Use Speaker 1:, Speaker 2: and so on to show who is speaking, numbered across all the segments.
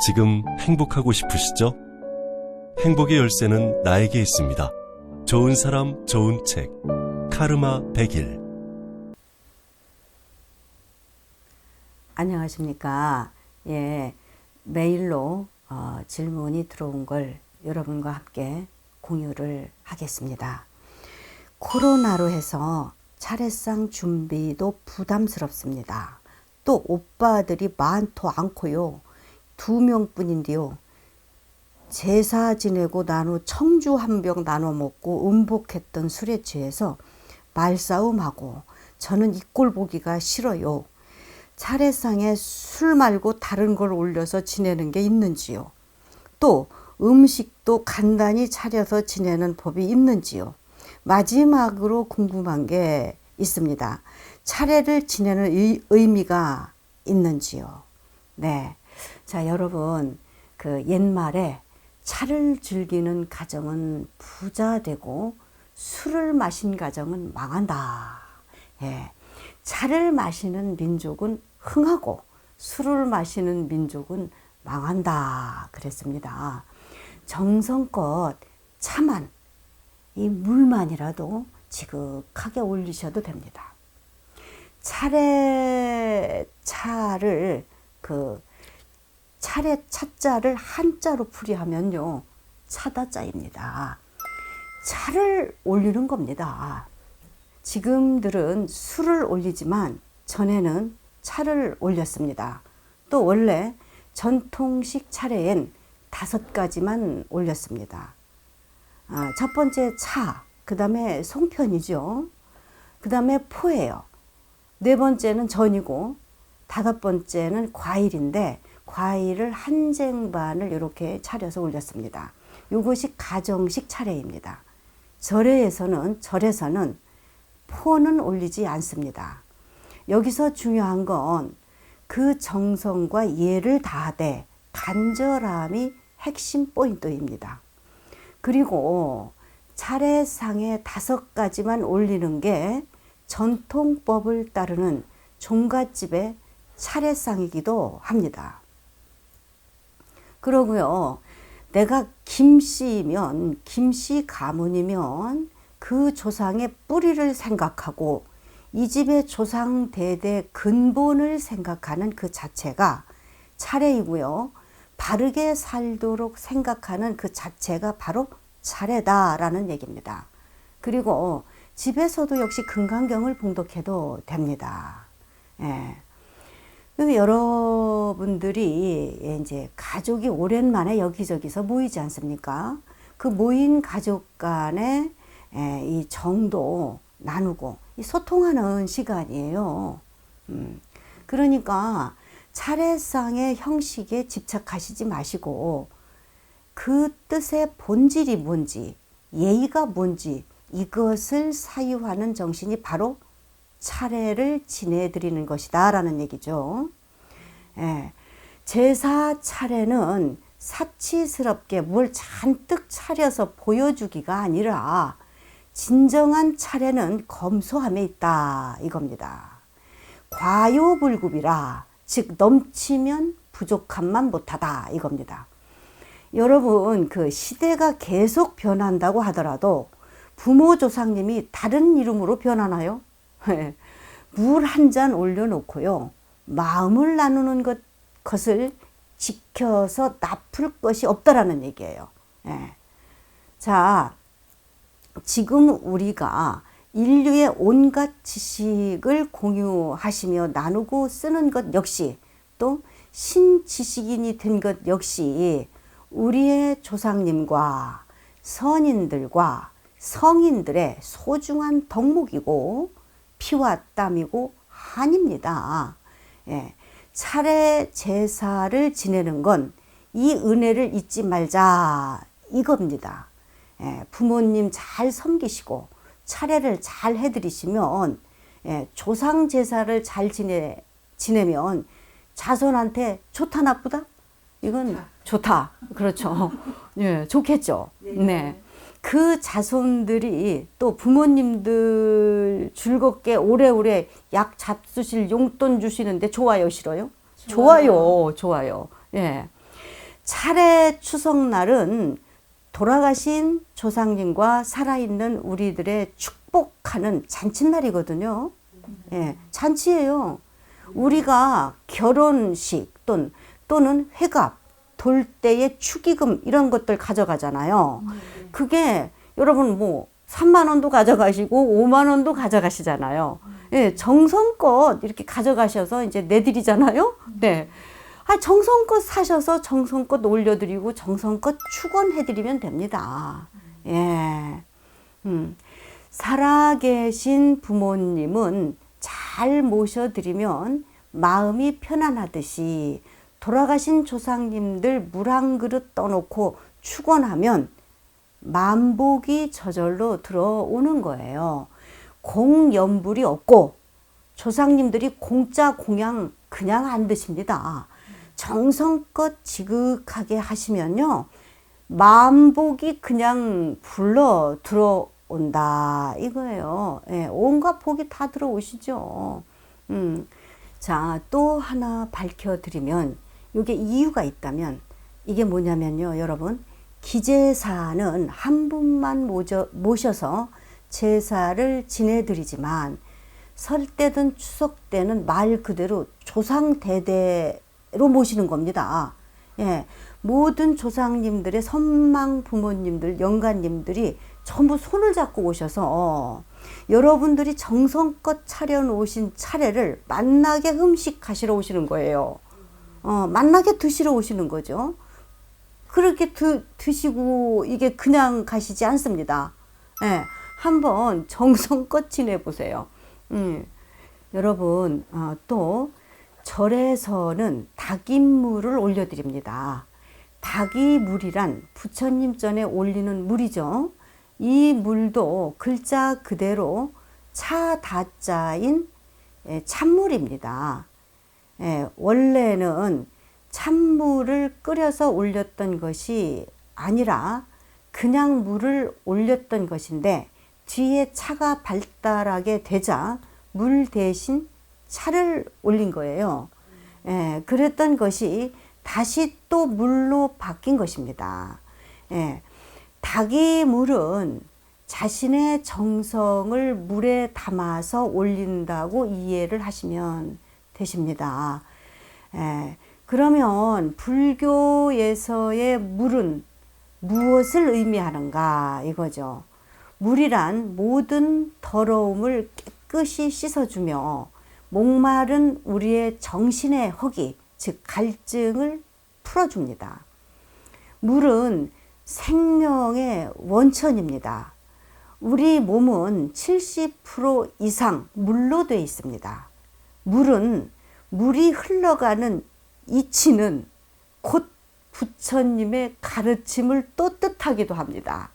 Speaker 1: 지금 행복하고 싶으시죠? 행복의 열쇠는 나에게 있습니다. 좋은 사람, 좋은 책. 카르마 100일.
Speaker 2: 안녕하십니까. 예, 메일로 어, 질문이 들어온 걸 여러분과 함께 공유를 하겠습니다. 코로나로 해서 차례상 준비도 부담스럽습니다. 또 오빠들이 많도 않고요. 두 명뿐인데요. 제사 지내고 난 후 청주 한 병 나눠 먹고 음복했던 술에 취해서 말싸움하고 저는 이 꼴 보기가 싫어요. 차례상에 술 말고 다른 걸 올려서 지내는 게 있는지요? 또 음식도 간단히 차려서 지내는 법이 있는지요? 마지막으로 궁금한 게 있습니다. 차례를 지내는 의, 의미가 있는지요? 네. 자, 여러분, 그 옛말에 차를 즐기는 가정은 부자 되고 술을 마신 가정은 망한다. 예. 차를 마시는 민족은 흥하고 술을 마시는 민족은 망한다. 그랬습니다. 정성껏 차만, 이 물만이라도 지극하게 올리셔도 됩니다. 차례 차를 그 차례 차자를 한자로 풀이하면요. 차다자입니다. 차를 올리는 겁니다. 지금들은 술을 올리지만 전에는 차를 올렸습니다. 또 원래 전통식 차례엔 다섯 가지만 올렸습니다. 아, 첫 번째 차, 그 다음에 송편이죠. 그 다음에 포예요. 네 번째는 전이고, 다섯 번째는 과일인데, 과일을 한 쟁반을 이렇게 차려서 올렸습니다. 이것이 가정식 차례입니다. 절에서는, 절에서는 포는 올리지 않습니다. 여기서 중요한 건 그 정성과 예를 다하되 간절함이 핵심 포인트입니다. 그리고 차례상에 다섯 가지만 올리는 게 전통법을 따르는 종갓집의 차례상이기도 합니다. 그러고요. 내가 김씨면 김씨 가문이면 그 조상의 뿌리를 생각하고 이 집의 조상 대대 근본을 생각하는 그 자체가 차례이고요. 바르게 살도록 생각하는 그 자체가 바로 차례다라는 얘기입니다. 그리고 집에서도 역시 금강경을 봉독해도 됩니다. 예. 여러 분들이 이제 가족이 오랜만에 여기저기서 모이지 않습니까? 그 모인 가족 간의 이 정도 나누고 소통하는 시간이에요. 음. 그러니까 차례상의 형식에 집착하시지 마시고 그 뜻의 본질이 뭔지, 예의가 뭔지 이것을 사유하는 정신이 바로 차례를 지내드리는 것이다 라는 얘기죠. 예. 제사 차례는 사치스럽게 뭘 잔뜩 차려서 보여주기가 아니라 진정한 차례는 검소함에 있다 이겁니다. 과요불급이라 즉 넘치면 부족함만 못하다 이겁니다. 여러분 그 시대가 계속 변한다고 하더라도 부모 조상님이 다른 이름으로 변하나요? 물 한 잔 올려놓고요. 마음을 나누는 것, 것을 지켜서 나쁠 것이 없다라는 얘기예요. 예. 자, 지금 우리가 인류의 온갖 지식을 공유하시며 나누고 쓰는 것 역시 또 신지식인이 된 것 역시 우리의 조상님과 선인들과 성인들의 소중한 덕목이고 피와 땀이고 한입니다. 예, 차례 제사를 지내는 건 이 은혜를 잊지 말자 이겁니다. 예, 부모님 잘 섬기시고 차례를 잘 해드리시면 예, 조상 제사를 잘 지내 지내면 자손한테 좋다 나쁘다? 이건 좋다. 그렇죠. 예 좋겠죠. 네. 그 자손들이 또 부모님들 즐겁게 오래오래 약 잡수실 용돈 주시는데 좋아요 싫어요? 좋아요 좋아요 예 차례 추석날은 돌아가신 조상님과 살아있는 우리들의 축복하는 잔칫날이거든요. 예, 잔치예요. 우리가 결혼식 또는, 또는 회갑, 돌대의 축의금 이런 것들 가져가잖아요. 그게 여러분 뭐 3만 원도 가져가시고 5만 원도 가져가시잖아요. 예, 정성껏 이렇게 가져가셔서 이제 내드리잖아요. 네. 아, 정성껏 사셔서 정성껏 올려드리고 정성껏 축원해드리면 됩니다. 예. 음. 살아계신 부모님은 잘 모셔드리면 마음이 편안하듯이 돌아가신 조상님들 물 한 그릇 떠놓고 축원하면 만복이 저절로 들어오는 거예요. 공연불이 없고 조상님들이 공짜 공양 그냥 안 드십니다. 정성껏 지극하게 하시면요. 만복이 그냥 불러 들어온다 이거예요. 예, 온갖 복이 다 들어오시죠. 음. 자, 또 하나 밝혀드리면 이게 이유가 있다면 이게 뭐냐면요, 여러분. 기제사는 한 분만 모셔, 모셔서 제사를 지내드리지만 설 때든 추석 때는 말 그대로 조상 대대로 모시는 겁니다. 예, 모든 조상님들의 선망 부모님들, 영가님들이 전부 손을 잡고 오셔서 여러분들이 정성껏 차려놓으신 차례를 만나게 음식하시러 오시는 거예요. 어, 만나게 드시러 오시는 거죠. 그렇게 드, 드시고 이게 그냥 가시지 않습니다. 예, 한번 정성껏 지내보세요. 음, 여러분, 어, 또 절에서는 닭인물을 올려드립니다. 닭이 물이란 부처님 전에 올리는 물이죠. 이 물도 글자 그대로 차다자인 예, 찬물입니다. 예, 원래는 찬물을 끓여서 올렸던 것이 아니라 그냥 물을 올렸던 것인데 뒤에 차가 발달하게 되자 물 대신 차를 올린 거예요. 예, 그랬던 것이 다시 또 물로 바뀐 것입니다. 예, 닭이 물은 자신의 정성을 물에 담아서 올린다고 이해를 하시면 되십니다. 예, 그러면 불교에서의 물은 무엇을 의미하는가 이거죠. 물이란 모든 더러움을 깨끗이 씻어주며 목마른 우리의 정신의 허기, 즉 갈증을 풀어줍니다. 물은 생명의 원천입니다. 우리 몸은 70% 이상 물로 되어 있습니다. 물은 물이 흘러가는 이치는 곧 부처님의 가르침을 또 뜻하기도 합니다.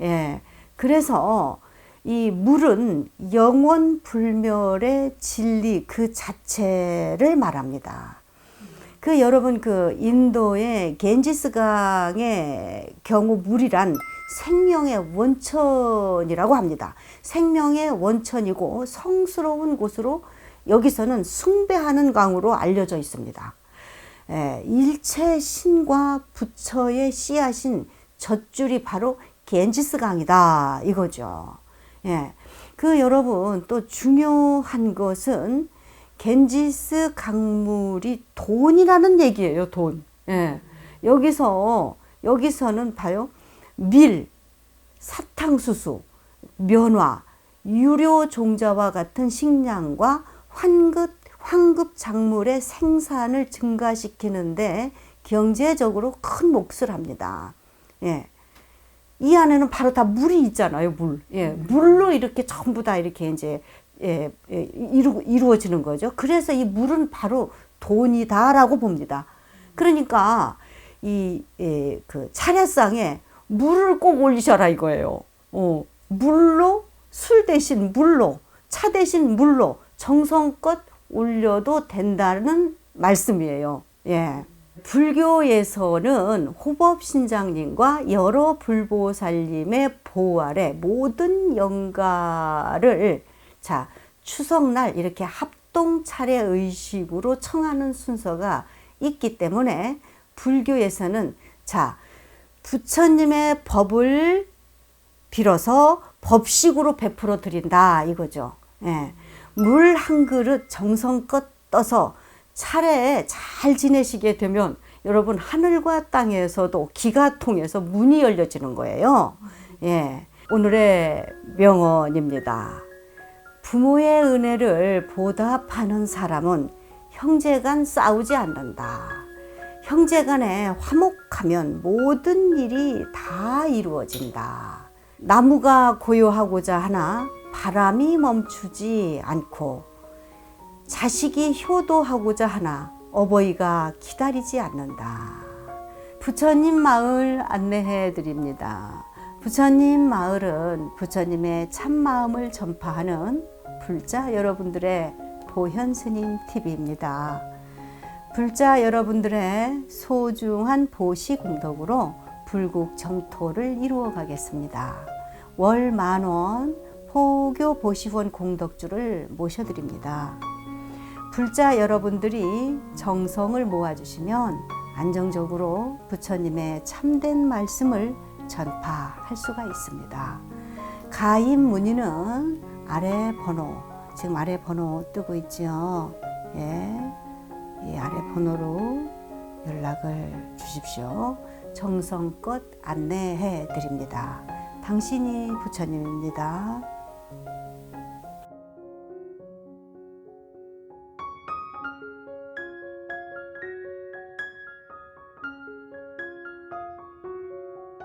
Speaker 2: 예. 그래서 이 물은 영원 불멸의 진리 그 자체를 말합니다. 그 여러분 그 인도의 겐지스 강의 경우 물이란 생명의 원천이라고 합니다. 생명의 원천이고 성스러운 곳으로 여기서는 숭배하는 강으로 알려져 있습니다. 예, 일체 신과 부처의 씨앗인 젖줄이 바로 겐지스 강이다 이거죠. 예. 그 여러분 또 중요한 것은 겐지스 강물이 돈이라는 얘기예요, 돈. 예. 여기서 여기서는 봐요. 밀, 사탕수수, 면화, 유료 종자와 같은 식량과 환급 황급 작물의 생산을 증가시키는데 경제적으로 큰 몫을 합니다. 예. 이 안에는 바로 다 물이 있잖아요, 물. 예, 물로 이렇게 전부 다 이렇게 이제 예, 예, 이루, 이루어지는 거죠. 그래서 이 물은 바로 돈이다라고 봅니다. 그러니까 이, 예, 그 차례상에 물을 꼭 올리셔라 이거예요. 어, 물로 술 대신 물로 차 대신 물로 정성껏 올려도 된다는 말씀이에요. 예. 불교에서는 호법신장님과 여러 불보살님의 보호 아래 모든 영가를 자 추석날 이렇게 합동 차례 의식으로 청하는 순서가 있기 때문에 불교에서는 자 부처님의 법을 빌어서 법식으로 베풀어 드린다 이거죠. 예. 물 한 그릇 정성껏 떠서 차례에 잘 지내시게 되면 여러분 하늘과 땅에서도 기가 통해서 문이 열려지는 거예요. 예. 오늘의 명언입니다. 부모의 은혜를 보답하는 사람은 형제간 싸우지 않는다. 형제간에 화목하면 모든 일이 다 이루어진다. 나무가 고요하고자 하나 바람이 멈추지 않고 자식이 효도하고자 하나 어버이가 기다리지 않는다. 부처님 마을 안내해 드립니다. 부처님 마을은 부처님의 참 마음을 전파하는 불자 여러분들의 보현 스님 TV입니다. 불자 여러분들의 소중한 보시 공덕으로 불국 정토를 이루어 가겠습니다. 월 만원 포교 보시원 공덕주를 모셔드립니다. 불자 여러분들이 정성을 모아주시면 안정적으로 부처님의 참된 말씀을 전파할 수가 있습니다. 가입 문의는 아래 번호, 지금 아래 번호 뜨고 있죠. 예, 이 아래 번호로 연락을 주십시오. 정성껏 안내해 드립니다. 당신이 부처님입니다.